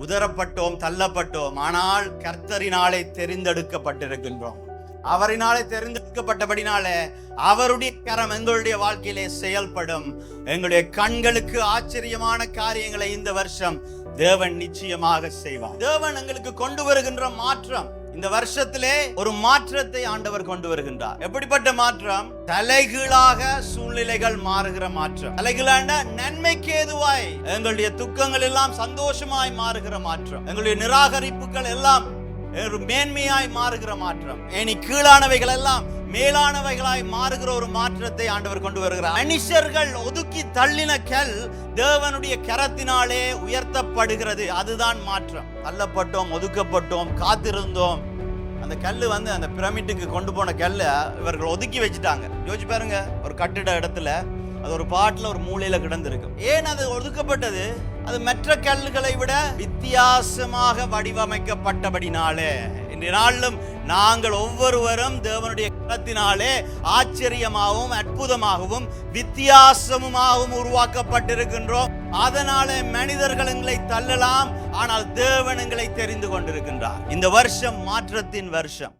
உதரப்பட்டோம் தள்ளப்பட்டோம். ஆனால் கர்த்தரினாலே தெரிந்தெடுக்கப்பட்டிருக்கின்றோம். அவரினாலே தெரிந்தெடுக்கப்பட்டபடினாலே அவருடைய கரம் எங்களுடைய வாழ்க்கையிலே செயல்படும். எங்களுடைய கண்களுக்கு ஆச்சரியமான காரியங்களை இந்த வருஷம் தேவன் நிச்சயமாக செய்வார். தேவன் எங்களுக்கு கொண்டு வருகின்ற மாற்றம். இந்த வருஷத்திலே ஒரு மாற்றத்தை ஆண்டவர் கொண்டு வருகின்றார். எப்படிப்பட்ட மாற்றம்? தலைகீழாக சூழ்நிலைகள் மாறுகிற மாற்றம். தலைகீழாண்ட நன்மைக்கு ஏதுவாய். எங்களுடைய துக்கங்கள் எல்லாம் சந்தோஷமாய் மாறுகிற மாற்றம். எங்களுடைய நிராகரிப்புகள் எல்லாம் மேன்மையாய் மாறுகிற மாற்றம். இனி கீழானவைகள் எல்லாம் மேலானவைகளாய் மாறுகிற ஒரு மாற்றத்தை ஆண்டவர் கொண்டு வருகிறார். மனுஷர்கள் ஒதுக்கி தள்ளின கல் தேவனுடைய கரத்தினாலே உயர்த்தப்படுகிறது. அதுதான் மாற்றம். தள்ளப்பட்டோம் ஒதுக்கப்பட்டோம் காத்திருந்தோம். அந்த கல் வந்து அந்த பிரமிட்டுக்கு கொண்டு போன கல்லை இவர்கள் ஒதுக்கி வச்சுட்டாங்க. யோசிச்சு பாருங்க ஒரு கட்டிட இடத்துல அது ஒரு பாட்டில் ஒரு மூலையில் கிடந்திருக்கும் ஏன் அது ஒதுக்கப்பட்டது? அது மற்ற கல்லுகளை விட வித்தியாசமாக வடிவமைக்கப்பட்டபடினாலே. இன்றைய நாளிலும் நாங்கள் ஒவ்வொருவரும் தேவனுடைய கரத்தினாலே ஆச்சரியமாகவும் அற்புதமாகவும் வித்தியாசமுமாகவும் உருவாக்கப்பட்டிருக்கின்றோம். அதனாலே மனிதர்கள் எங்களை தள்ளலாம் ஆனால் தேவன் எங்களை தெரிந்து கொண்டிருக்கின்றார். இந்த வருஷம் மாற்றத்தின் வருஷம்.